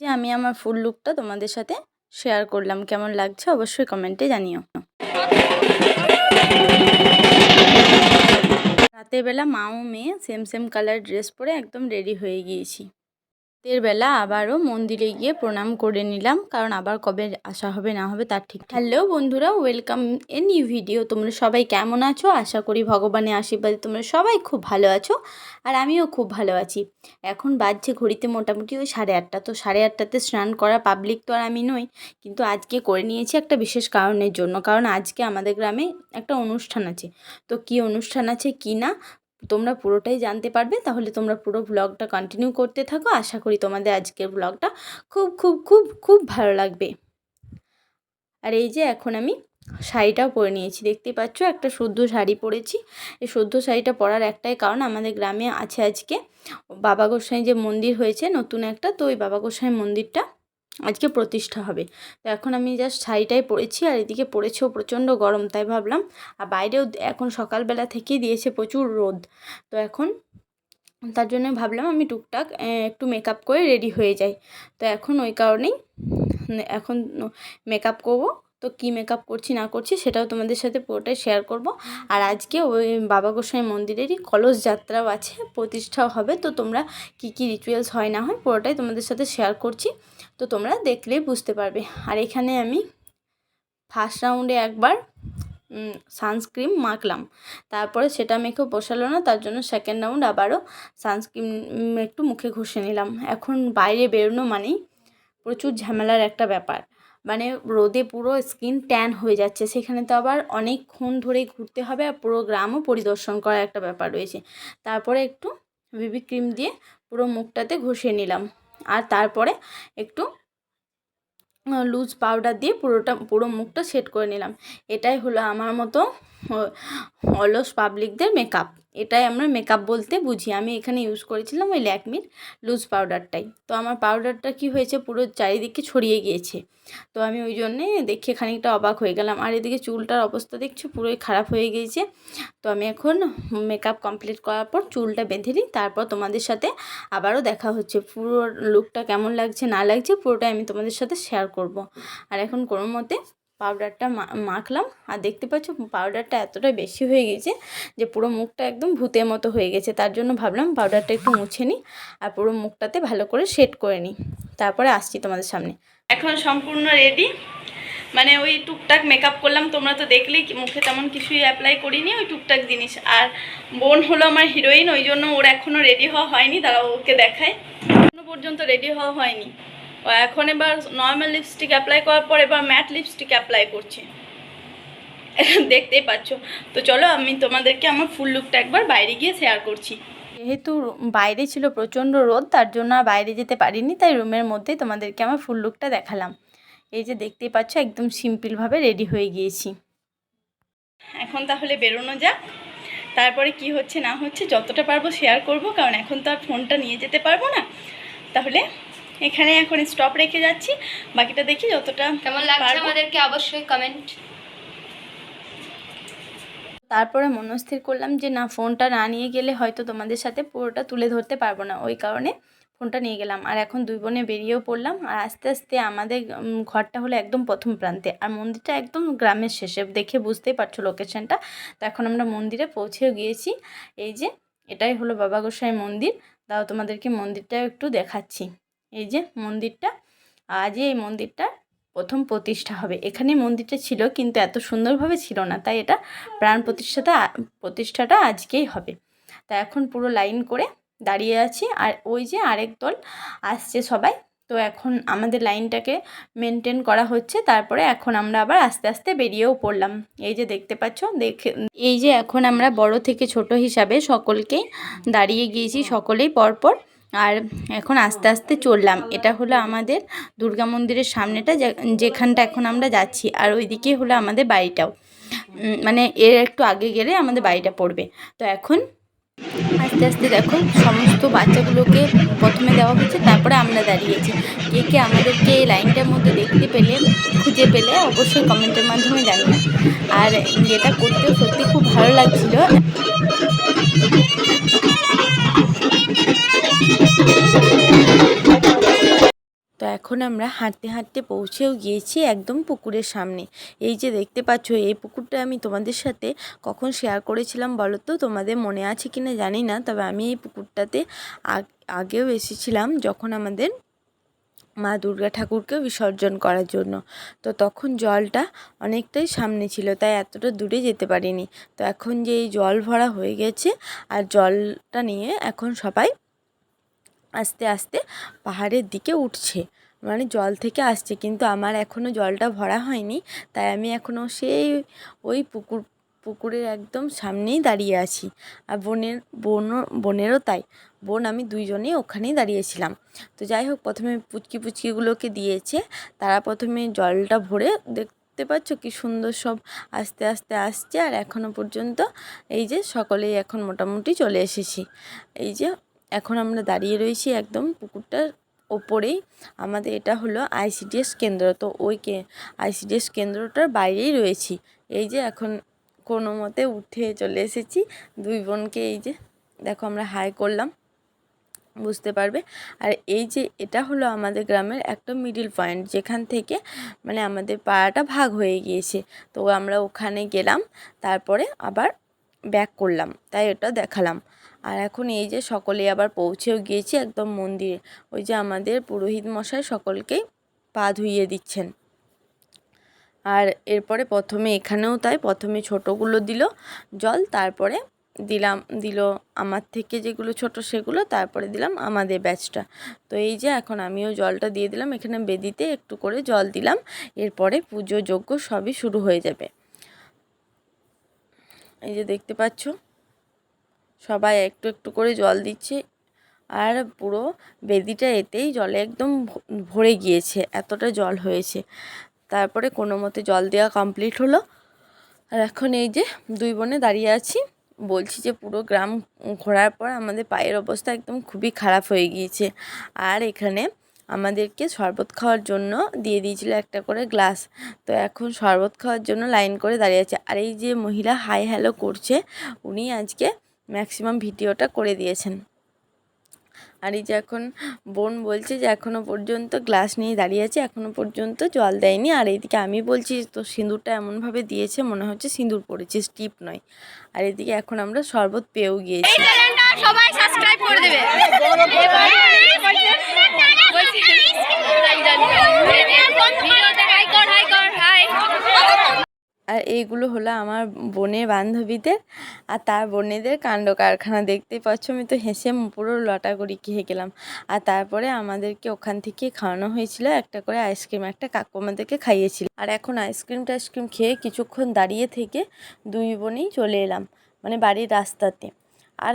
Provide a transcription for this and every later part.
যে আমি আমার ফুল লুকটা তোমাদের সাথে শেয়ার করলাম। কেমন লাগছে অবশ্যই কমেন্টে জানিও। রাতের বেলা মাও মেয়ে সেম সেম কালার ড্রেস পরে একদম রেডি হয়ে গিয়েছি। রাতের বেলা আবারও মন্দিরে গিয়ে প্রণাম করে নিলাম, কারণ আবার কবে আসা হবে না হবে তার ঠিক হ্যালো বন্ধুরা, ওয়েলকাম এ নিউ ভিডিও। তোমরা সবাই কেমন আছো? আশা করি ভগবানের আশীর্বাদে তোমরা সবাই খুব ভালো আছো, আর আমিও খুব ভালো আছি। এখন বাজছে ঘড়িতে মোটামুটি ওই সাড়ে আটটা, তো সাড়ে আটটাতে স্নান করা পাবলিক তো আর আমি নই, কিন্তু আজকে করে নিয়েছি একটা বিশেষ কারণের জন্য, কারণ আজকে আমাদের গ্রামে একটা অনুষ্ঠান আছে। তো কি অনুষ্ঠান আছে কি না? তোমরা পুরোটাই জানতে পারবে, তাহলে তোমরা পুরো ব্লগটা কন্টিনিউ করতে থাকো। আশা করি তোমাদের আজকের ব্লগটা খুব খুব খুব খুব ভালো লাগবে। আর এই যে এখন আমি শাড়িটাও পরে নিয়েছি দেখতেই পাচ্ছ? একটা শুদ্ধ শাড়ি পরেছি। এই শুদ্ধ শাড়িটা পরার একটাই কারণ আমাদের গ্রামে আছে আজকে বাবা গোসাই যে মন্দির হয়েছে, নতুন একটা। তো ওই বাবা গোসাই মন্দিরটা আজকে প্রতিষ্ঠা হবে। তো এখন আমি জাস্ট শাড়িটাই পরেছি আর এদিকে পরেছেও প্রচণ্ড গরম, তাই ভাবলাম, আর বাইরেও এখন সকালবেলা থেকেই দিয়েছে প্রচুর রোদ। তো এখন তার জন্য ভাবলাম আমি টুকটাক একটু মেকআপ করে রেডি হয়ে যাই। তো এখন ওই কারণেই, এখন মেকআপ করব তো কী মেকআপ করছি, না করছি সেটাও তোমাদের সাথে পুরোটাই শেয়ার করব। আর আজকে ওই বাবা গোসাই মন্দিরেরই কলস যাত্রাও আছে, প্রতিষ্ঠাও হবে। তো তোমরা কি কি রিচুয়ালস হয়, না হয় পুরোটাই তোমাদের সাথে শেয়ার করছি। তো তোমরা দেখলেই বুঝতে পারবে। আর এখানে আমি ফার্স্ট রাউন্ডে একবার সানস্ক্রিন মাখলাম। তারপরে সেটা মেখেও পোষালো না, তার জন্য সেকেন্ড রাউন্ড আবারও সানস্ক্রিন একটু মুখে ঘষে নিলাম। এখন বাইরে বেরোনো মানেই প্রচুর ঝামেলার একটা ব্যাপার। মানে রোদে পুরো স্কিন ট্যান হয়ে যাচ্ছে। সেখানে তো আবার অনেকক্ষণ ধরে ঘুরতে হবে আর পুরো গ্রামও পরিদর্শন করার একটা ব্যাপার রয়েছে। তারপরে একটু বিবি ক্রিম দিয়ে পুরো মুখটাতে ঘষে নিলাম। আর তারপরে একটু লুজ পাউডার দিয়ে পুরোটা, পুরো মুখটা সেট করে নিলাম। এটাই হলো আমার মতো অলস পাবলিকদের মেকআপ এটাই আমরা মেকআপ বলতে বুঝি। আমি এখানে ইউজ করেছিলাম ওই ল্যাকমির লুজ পাউডারটাই তো আমার পাউডারটা কি হয়েছে? পুরো চারিদিকে ছড়িয়ে গিয়েছে। তো আমি ওই জন্যে দেখে খানিকটা অবাক হয়ে গেলাম। আর এদিকে চুলটার অবস্থা দেখছ? পুরোই খারাপ হয়ে গিয়েছে। তো আমি এখন মেকআপ কমপ্লিট করার পর চুলটা বেঁধে নিই। তারপর তোমাদের সাথে আবারও দেখা হচ্ছে। পুরো লুকটা কেমন লাগছে, না লাগছে, পুরোটাই আমি তোমাদের সাথে শেয়ার করব। আর এখন কোনো মতে পাউডারটা মাখলাম। আর দেখতে পাচ্ছ পাউডারটা এতটাই বেশি হয়ে গেছে যে পুরো মুখটা একদম ভূতের মতো হয়ে গেছে। তার জন্য ভাবলাম পাউডারটা একটু মুছে নিই আর পুরো মুখটাতে ভালো করে সেট করে নিই। তারপরে আসছি তোমাদের সামনে। এখন সম্পূর্ণ রেডি মানে ওই টুকটাক মেকআপ করলাম। তোমরা তো দেখলেই মুখে তেমন কিছুই অ্যাপ্লাই করিনি ওই টুকটাক জিনিস। আর বোন হলো আমার হিরোইন ওই জন্য ওর এখনও রেডি হওয়া হয়নি। তারা ওকে দেখায় এখনও পর্যন্ত রেডি হওয়া হয়নি। এখন এবার নর্মাল লিপস্টিক অ্যাপ্লাই করার পর এবার ম্যাট লিপস্টিক অ্যাপ্লাই করছে। দেখতেই পাচ্ছ। তো চলো আমি তোমাদেরকে আমার ফুল লুকটা একবার বাইরে গিয়ে শেয়ার করছি। যেহেতু বাইরে ছিল প্রচণ্ড রোদ, তার জন্য আর বাইরে যেতে পারিনি, তাই রুমের মধ্যেই তোমাদেরকে আমার ফুল লুকটা দেখালাম। এই যে দেখতেই পাচ্ছ, একদম সিম্পলভাবে রেডি হয়ে গিয়েছি। এখন তাহলে বেরোনো যাক। তারপরে কি হচ্ছে না হচ্ছে যতটা পারব শেয়ার করব, কারণ এখন তো আর ফোনটা নিয়ে যেতে পারব না। তাহলে এখানে এখন স্টপ রেখে যাচ্ছি। বাকিটা দেখি যতটা কেমন লাগছে আমাদেরকে অবশ্যই কমেন্ট তারপরে মনস্থির করলাম যে না ফোনটা না নিয়ে গেলে হয়তো তোমাদের সাথে পুরোটা তুলে ধরতে পারব না। ওই কারণে ফোনটা নিয়ে গেলাম। আর এখন দুই বোনে বেরিয়েও পড়লাম। আর আস্তে আস্তে আমাদের ঘরটা হলো একদম প্রথম প্রান্তে। আর মন্দিরটা একদম গ্রামের শেষে। দেখে বুঝতেই পারছ লোকেশনটা তো এখন আমরা মন্দিরে পৌঁছেও গিয়েছি। এই যে এটাই হলো বাবা গোসাই মন্দির। তাও তোমাদেরকে মন্দিরটাও একটু দেখাচ্ছি। এই যে মন্দিরটা আজই এই মন্দিরটা প্রথম প্রতিষ্ঠা হবে। এখানে মন্দিরটা ছিল কিন্তু এত সুন্দরভাবে ছিল না, তাই এটা প্রাণ প্রতিষ্ঠাটা প্রতিষ্ঠাটা আজকেই হবে। তা এখন পুরো লাইন করে দাঁড়িয়ে আছি। আর ওই যে আরেক দল আসছে সবাই। তো এখন আমাদের লাইনটাকে মেনটেন করা হচ্ছে। তারপরে এখন আমরা আবার আস্তে আস্তে বেরিয়েও পড়লাম। এই যে দেখতে পাচ্ছ, দেখে, এই যে এখন আমরা বড় থেকে ছোট হিসাবে সকলকেই দাঁড়িয়ে গিয়েছি, সকলেই পরপর। আর এখন আস্তে আস্তে চললাম। এটা হলো আমাদের দুর্গা মন্দিরের সামনেটা যেখানটা এখন আমরা যাচ্ছি। আর ওইদিকে হলো আমাদের বাড়িটাও। মানে এর একটু আগে গেলে আমাদের বাড়িটা পড়বে। তো এখন আস্তে আস্তে দেখো, সমস্ত বাচ্চাগুলোকে প্রথমে দেওয়া হচ্ছে তারপরে আমরা দাঁড়িয়েছি। কে কে আমাদেরকে এই লাইনটার মধ্যে দেখতে পেলে, খুঁজে পেলে অবশ্যই কমেন্টের মাধ্যমে জানিয়ে আর যেটা করতেও সত্যি খুব ভালো লাগছিল। তো এখন আমরা হাঁটতে হাঁটতে পৌঁছেও গিয়েছি একদম পুকুরের সামনে। এই যে দেখতে পাচ্ছ, এই পুকুরটা আমি তোমাদের সাথে কখন শেয়ার করেছিলাম বলো তো? তোমাদের মনে আছে কি না জানি না, তবে আমি এই পুকুরটাতে আগ- আগেও এসেছিলাম যখন আমাদের মা দুর্গা ঠাকুরকে বিসর্জন করার জন্য। তো তখন জলটা অনেকটাই সামনে ছিল, তাই এতটা দূরে যেতে পারিনি। তো এখন যে এই জল ভরা হয়ে গেছে, আর জলটা নিয়ে এখন সবাই আস্তে আস্তে পাহাড়ের দিকে উঠছে। মানে জল থেকে আসছে, কিন্তু আমার এখনও জলটা ভরা হয়নি। তাই আমি এখনও সেই ওই পুকুর, পুকুরের একদম সামনেই দাঁড়িয়ে আছি। আর বোনের বোনও বোনেরও তাই। বোন আমি দুইজনেই ওখানেই দাঁড়িয়েছিলাম। তো যাই হোক, প্রথমে পুচকি পুচকিগুলোকে দিয়েছে। তারা প্রথমে জলটা ভরে দেখতে পাচ্ছ কি সুন্দর সব আস্তে আস্তে আসছে। আর এখনও পর্যন্ত এই যে সকলেই এখন মোটামুটি চলে এসেছি। এই যে এখন আমরা দাঁড়িয়ে রয়েছি একদম পুকুরটার ওপরেই। আমাদের এটা হলো আইসিডিএস কেন্দ্র। তো ওই কে, আইসিডিএস কেন্দ্রটার বাইরেই রয়েছি। এই যে এখন কোনো মতে উঠে চলে এসেছি। দুই বোনকে এই যে দেখো আমরা হাই করলাম, বুঝতে পারবে। আর এই যে এটা হলো আমাদের গ্রামের একটা মিডিল পয়েন্ট যেখান থেকে মানে আমাদের পাড়াটা ভাগ হয়ে গিয়েছে। তো আমরা ওখানে গেলাম, তারপরে আবার ব্যাক করলাম। তাই ওটা দেখালাম। আর এখন এই যে সকলে আবার পৌঁছেও গিয়েছি একদম মন্দিরে। ওই যে আমাদের পুরোহিত মশাই সকলকেই পা ধুইয়ে দিচ্ছেন। আর এরপরে প্রথমে এখানেও তাই, প্রথমে ছোটোগুলো দিল জল, তারপরে দিলাম, দিল আমার থেকে যেগুলো ছোট সেগুলো, তারপরে দিলাম আমাদের ব্যাচটা। তো এই যে এখন আমিও জলটা দিয়ে দিলাম, এখানে বেদিতে একটু করে জল দিলাম, এরপরে পুজো যজ্ঞ সবই শুরু হয়ে যাবে। এই যে দেখতে পাচ্ছ? সবাই একটু একটু করে জল দিচ্ছে। আর পুরো বেদিটা এতেই জলে একদম ভরে গিয়েছে, এতটা জল হয়েছে। তারপরে কোনো মতে জল দেওয়া কমপ্লিট হলো। আর এখন এই যে দুই বোনে দাঁড়িয়ে আছি, বলছি যে পুরো গ্রাম ঘোরার পর আমাদের পায়ের অবস্থা একদম খুবই খারাপ হয়ে গিয়েছে। আর এখানে আমাদেরকে শরবত খাওয়ার জন্য দিয়ে দিয়েছিল একটা করে গ্লাস। তো এখন শরবত খাওয়ার জন্য লাইন করে দাঁড়িয়ে আছে। আর এই যে মহিলা হাই হ্যালো করছে, উনি আজকে ম্যাক্সিমাম ভিডিওটা করে দিয়েছেন আর এই যে এখন বোন বলছে যে এখনও পর্যন্ত গ্লাস নিয়ে দাঁড়িয়ে আছে এখনও পর্যন্ত জল দেয়নি আর এইদিকে আমি বলছি তো সিঁদুরটা এমনভাবে দিয়েছে মনে হচ্ছে সিঁদুর পড়েছে স্টিপ নয় আর এদিকে এখন আমরা শরবত পেয়েও গিয়েছি আর এইগুলো হলো আমার বোনের বান্ধবীদের আর তার বোনেদের কাণ্ড কারখানা। দেখতেই পাচ্ছ, আমি তো হেসে পুরো লটা করি খেয়ে গেলাম। আর তারপরে আমাদেরকে ওখান থেকে খাওয়ানো হয়েছিল, একটা করে আইসক্রিম, একটা কাকু আমাদেরকে খাইয়েছিল। আর এখন আইসক্রিম টাইসক্রিম খেয়ে কিছুক্ষণ দাঁড়িয়ে থেকে দুই বোনেই চলে এলাম মানে বাড়ির রাস্তাতে। আর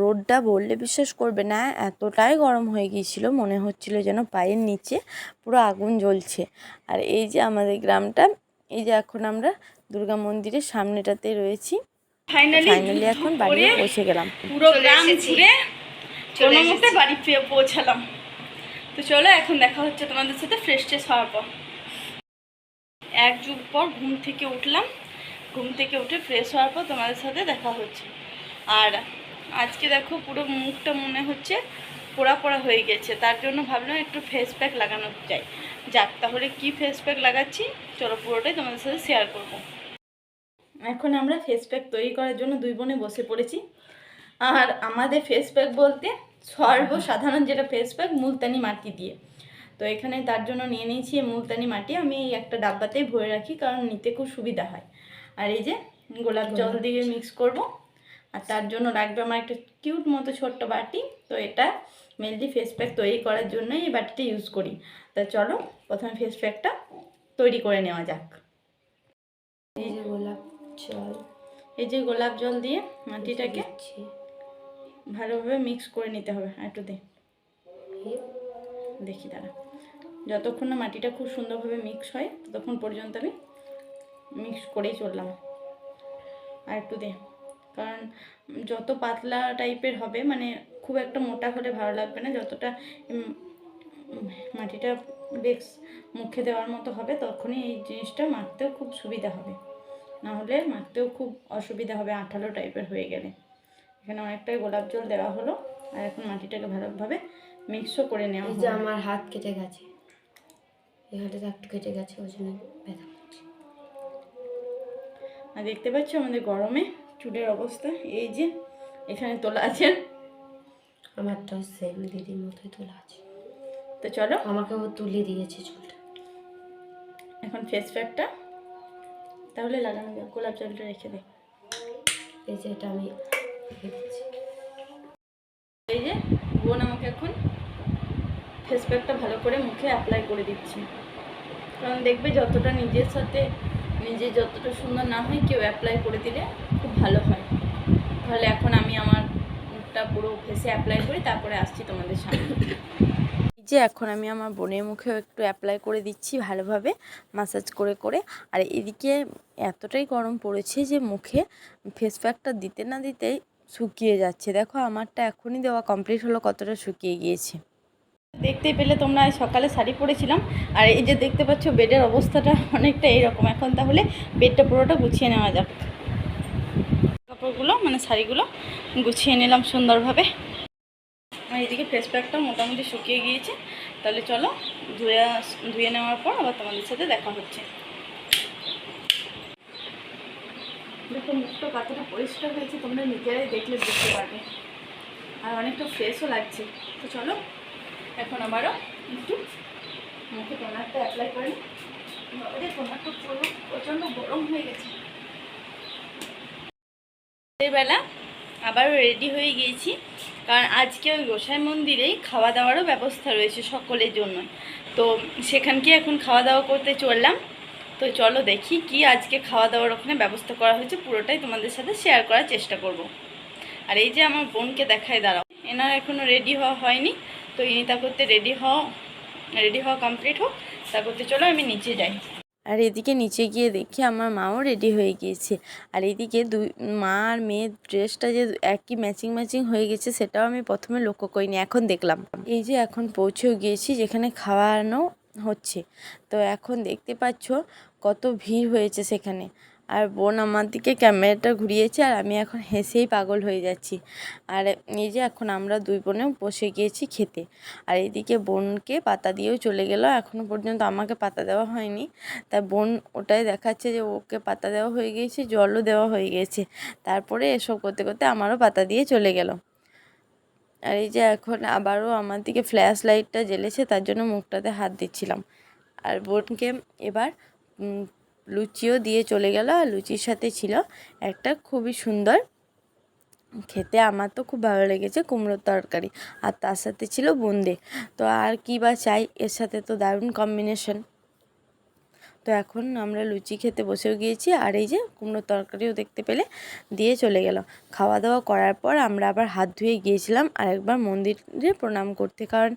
রোডটা বললে বিশ্বাস করবে না, এতটাই গরম হয়ে গিয়েছিল, মনে হচ্ছিল যেন পায়ের নিচে পুরো আগুন জ্বলছে। আর এই যে আমাদের গ্রামটা এই যে এখন আমরা দুর্গা মন্দিরের সামনেটাতে রয়েছি। ফাইনালি ফাইনালি এখন বাড়ি পৌঁছে গেলাম। পুরো গ্রাম ঘুরে চলে কোনো মতে বাড়ি পৌঁছালাম। তো চলো এখন দেখা হচ্ছে তোমাদের সাথে ফ্রেশ ট্রেশ হওয়ার পর। এক যুগ পর ঘুম থেকে উঠলাম। ঘুম থেকে উঠে ফ্রেশ হওয়ার পর তোমাদের সাথে দেখা হচ্ছে। আর আজকে দেখো পুরো মুখটা মনে হচ্ছে পোড়া পোড়া হয়ে গেছে। তার জন্য ভাবলাম একটু ফেস প্যাক লাগানো চাই যাক, তাহলে কি ফেস প্যাক লাগাচ্ছি? চলো পুরোটাই তোমাদের সাথে শেয়ার করব। এখন আমরা ফেস প্যাক তৈরি করার জন্য দুই বোনে বসে পড়েছি। আর আমাদের ফেস প্যাক বলতে সর্বসাধারণ যেটা ফেস প্যাক মুলতানি মাটি দিয়ে। তো এখানে তার জন্য নিয়ে নিয়েছি মুলতানি মাটি। আমি এই একটা ডাব্বাতেই ভরে রাখি কারণ নিতে খুব সুবিধা হয়। আর এই যে গোলাপ জল দিয়ে মিক্স করব। আর তার জন্য রাখবে আমার একটা কিউট মতো ছোট্ট বাটি। তো এটা মেনলি ফেস প্যাক তৈরি করার জন্যই এই বাটিটা ইউজ করি। তা চলো প্রথমে ফেস প্যাকটা তৈরি করে নেওয়া যাক। এই যে গোলাপ জল। এই যে গোলাপ জল দিয়ে মাটিটাকে ভালোভাবে মিক্স করে নিতে হবে একটু দে। দেখি দাঁড়া। যতক্ষণ না মাটিটা খুব সুন্দরভাবে মিক্স হয় ততক্ষণ পর্যন্ত আমি মিক্স করেই চললাম। আর একটু দে। কারণ যত পাতলা টাইপের হবে মানে খুব একটা মোটা হলে ভালো লাগবে না। যতটা মাটিটা বেশ মুখে দেওয়ার মতো হবে তখনই এই জিনিসটা মাখতেও খুব সুবিধা হবে। না হলে মাখতেও খুব অসুবিধা হবে আঠালো টাইপের হয়ে গেলে। এখানে অনেকটাই গোলাপ জল দেওয়া হলো আর এখন মাটিটাকে ভালোভাবে মিক্সও করে নেওয়া এই যে আমার হাত কেটে গেছে। একটু কেটে গেছে ওই জন্য ব্যথা করছে। আর দেখতে পাচ্ছ আমাদের গরমে চুলের অবস্থা এই যে এখানে তোলা আছে। আমারটাও সেম দিদির মতোই তোলা আছে। তো চলো আমাকে ও তুলে দিয়েছে চুলটা। এখন ফেস প্যাকটা তাহলে লাগানো যাক গোলাপ জলটা রেখে দে। এই যে এটা আমি এই যে বোন আমাকে এখন ফেস প্যাকটা ভালো করে মুখে অ্যাপ্লাই করে দিচ্ছি। কারণ দেখবে যতটা নিজের সাথে নিজে যতটা সুন্দর না হয় কেউ অ্যাপ্লাই করে দিলে খুব ভালো হয়। তাহলে এখন আমি আমার মুখটা পুরো ফেসে অ্যাপ্লাই করি তারপরে আসছি তোমাদের সামনে। এই যে এখন আমি আমার বোনের মুখেও একটু অ্যাপ্লাই করে দিচ্ছি ভালোভাবে মাসাজ করে করে। আর এদিকে এতটাই গরম পড়েছে যে মুখে ফেস প্যাকটা দিতে না দিতেই শুকিয়ে যাচ্ছে। দেখো আমারটা এখনই দেওয়া কমপ্লিট হলো কতটা শুকিয়ে গিয়েছে। দেখতেই পেলে তোমরা সকালে শাড়ি পরেছিলাম আর এই যে দেখতে পাচ্ছ বেডের অবস্থাটা অনেকটা এইরকম এখন তাহলে বেডটা পুরোটা গুছিয়ে নেওয়া যাক। কাপড়গুলো মানে শাড়িগুলো গুছিয়ে নিলাম সুন্দরভাবে। আর এদিকে ফেস প্যাকটা মোটামুটি শুকিয়ে গিয়েছে। তাহলে চলো ধুয়ে ধুয়ে নেওয়ার পর আবার তোমাদের সাথে দেখা হচ্ছে। দেখো, মুখটা কতটা পরিষ্কার হয়েছে, তোমরা নিজেরাই দেখলে বুঝতে পারবে। আর অনেকটা ফ্রেশও লাগছে। তো চলো, এখন আবারও একটু মুখে টোনারটা অ্যাপ্লাই করি বাবারে টোনারটা পুরো প্রচণ্ড গরম হয়ে গেছে। বেলা আবারও রেডি হয়ে গিয়েছি। কারণ আজকে ওই গোসাই মন্দিরেই খাওয়া দাওয়ারও ব্যবস্থা রয়েছে সকলের জন্য। তো সেখানকে এখন খাওয়া দাওয়া করতে চললাম। তো চলো দেখি কি আজকে খাওয়া দাওয়ার ওখানে ব্যবস্থা করা হয়েছে। পুরোটাই তোমাদের সাথে শেয়ার করার চেষ্টা করব। আর এই যে আমার বোনকে দেখায় দাঁড়াও। এনার এখনও রেডি হওয়া হয়নি। তো ইনি তা করতে রেডি হওয়া রেডি হওয়া কমপ্লিট হোক। তা করতে চলো আমি নিচে যাই। আর এদিকে নিচে গিয়ে দেখি আমার মাও রেডি হয়ে গিয়েছে। আর এদিকে দুই, মা আর মেয়ের ড্রেসটা যে একই ম্যাচিং ম্যাচিং হয়ে গেছে, সেটাও আমি প্রথমে লক্ষ্য করিনি, এখন দেখলাম। এই যে এখন পৌঁছেও গিয়েছি, যেখানে খাওয়ানো হচ্ছে। তো এখন দেখতে পাচ্ছ কত ভিড় হয়েছে সেখানে। আর বোন আমার দিকে ক্যামেরাটা ঘুরিয়েছে আর আমি এখন হেসেই পাগল হয়ে যাচ্ছি। আর এই যে এখন আমরা দুই বোনে বসে গিয়েছি খেতে। আর এদিকে বোনকে পাতা দিয়েও চলে গেল। এখনও পর্যন্ত আমাকে পাতা দেওয়া হয়নি। তাই বোন ওটাই দেখাচ্ছে যে ওকে পাতা দেওয়া হয়ে গিয়েছে, জলও দেওয়া হয়ে গেছে। তারপরে এসব করতে করতে আমারও পাতা দিয়ে চলে গেল। আর এই যে এখন আবারও আমার দিকে ফ্ল্যাশ লাইটটা জ্বেলেছে, তার জন্য মুখটাতে হাত দিচ্ছিলাম। আর বোনকে এবার লুচিও দিয়ে চলে গেল আর লুচির সাথে ছিল একটা খুবই সুন্দর। খেতে আমার তো খুব ভালো লেগেছে কুমড়োর তরকারি আর তার সাথে ছিল বোঁদে তো আর কি বা চাই, এর সাথে তো দারুণ কম্বিনেশন তো এখন আমরা লুচি খেতে বসেও গিয়েছি আর এই যে কুমড়োর তরকারিও দেখতে পেলে দিয়ে চলে গেল। খাওয়া দাওয়া করার পর আমরা আবার হাত ধুয়ে গিয়েছিলাম আর একবার মন্দিরে প্রণাম করতে, কারণ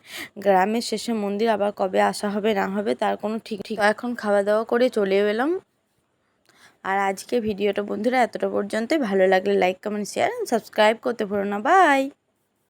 গ্রামের শেষে মন্দির আবার কবে আসা হবে, না হবে তার কোনো ঠিক ঠিক এখন খাওয়া দাওয়া করে চলে এলাম। আর আজকে ভিডিওটা বন্ধুরা এতটা পর্যন্তই। ভালো লাগলে লাইক কমেন্ট শেয়ার সাবস্ক্রাইব করতে ভুলো না। বাই